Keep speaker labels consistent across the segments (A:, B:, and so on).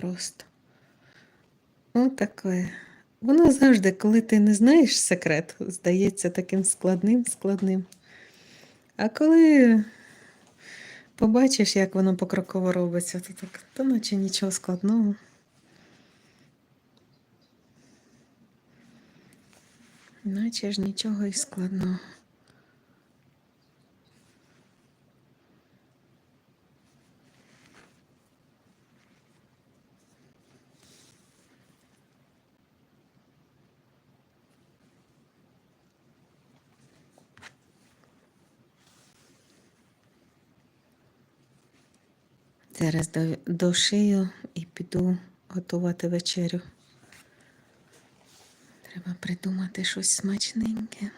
A: просто. Ну, таке. Воно завжди, коли ти не знаєш секрет, здається таким складним, складним. А коли побачиш, як воно покроково робиться, то так, то наче нічого складного. Наче ж нічого і складного. Зараз до- дошию і піду готувати вечерю. Треба придумати щось смачненьке.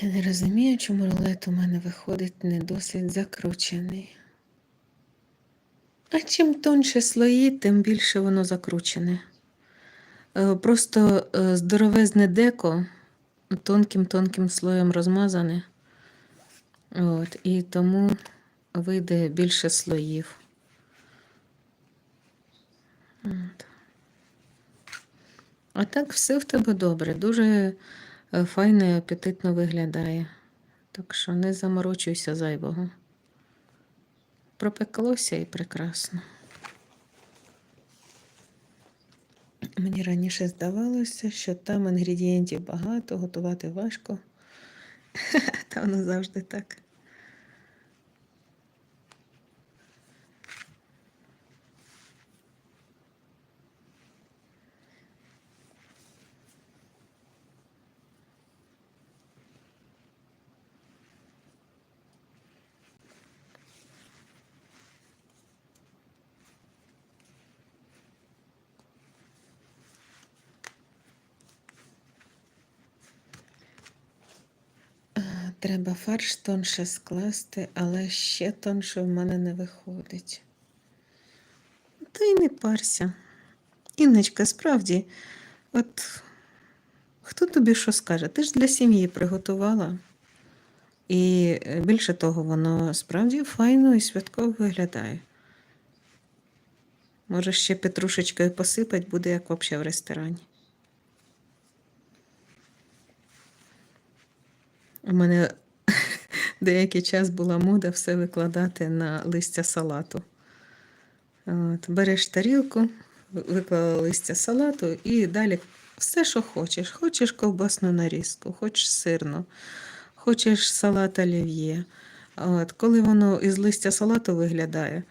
A: Я не розумію, чому рулет у мене виходить не досить закручений. А чим тоньше слої, тим більше воно закручене. Е, Просто е, здоровезне деко тонким-тонким слоєм розмазане. От, і тому вийде більше слоїв. От. А так все в тебе добре, дуже е, файно і апетитно виглядає. Так що не заморочуйся зайвого. Пропеклося і прекрасно. Мені раніше здавалося, що там інгредієнтів багато, готувати важко. Та воно завжди так. Треба фарш тонше скласти, але ще тонше в мене не виходить. Та й не парся. Інночка, справді, от хто тобі що скаже? Ти ж для сім'ї приготувала. І е, більше того, воно справді файно і святково виглядає. Може, ще петрушечкою посипать, буде як взагалі в ресторані. У мене деякий час була мода все викладати на листя салату. От, береш тарілку, виклала листя салату і далі все, що хочеш. Хочеш ковбасну нарізку, хочеш сирну, хочеш салат олів'є. От, коли воно із листя салату виглядає,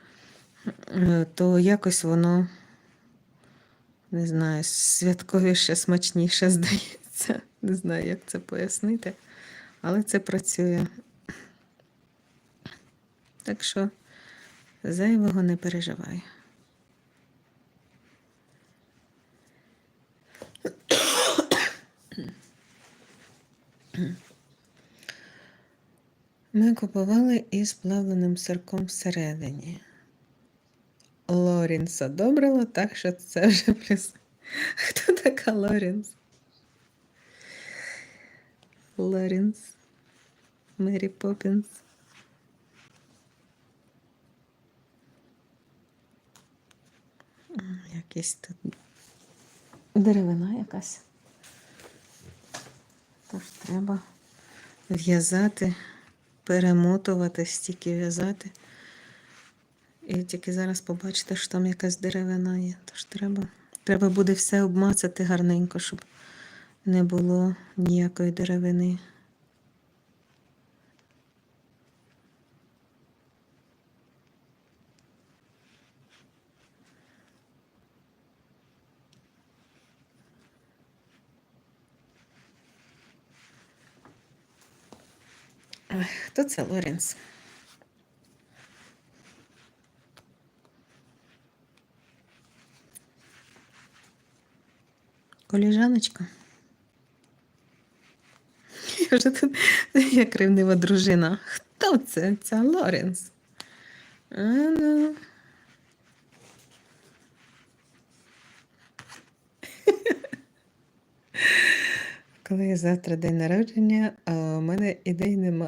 A: то якось воно, не знаю, святковіше, смачніше здається. Не знаю, як це пояснити. Але це працює. Так що зайвого не переживай. Ми купували із плавленим сирком всередині. Лорінс одобрила, так що це вже плюс. Хто така Лорінс? Лорінс. Мері Поппінс. М, Якийсь тут деревина якась. Тож треба в'язати, перемотувати, стільки в'язати. І тільки зараз побачите, що там якась деревина є. Тож треба, треба буде все обмацати гарненько, щоб не було ніякої деревини. Хто це Лоренс? Коліжаночка. Я вже тут як ревнива дружина. Хто це? Ця Лоренс? А, ну. Коли завтра день народження, а у мене ідей немає.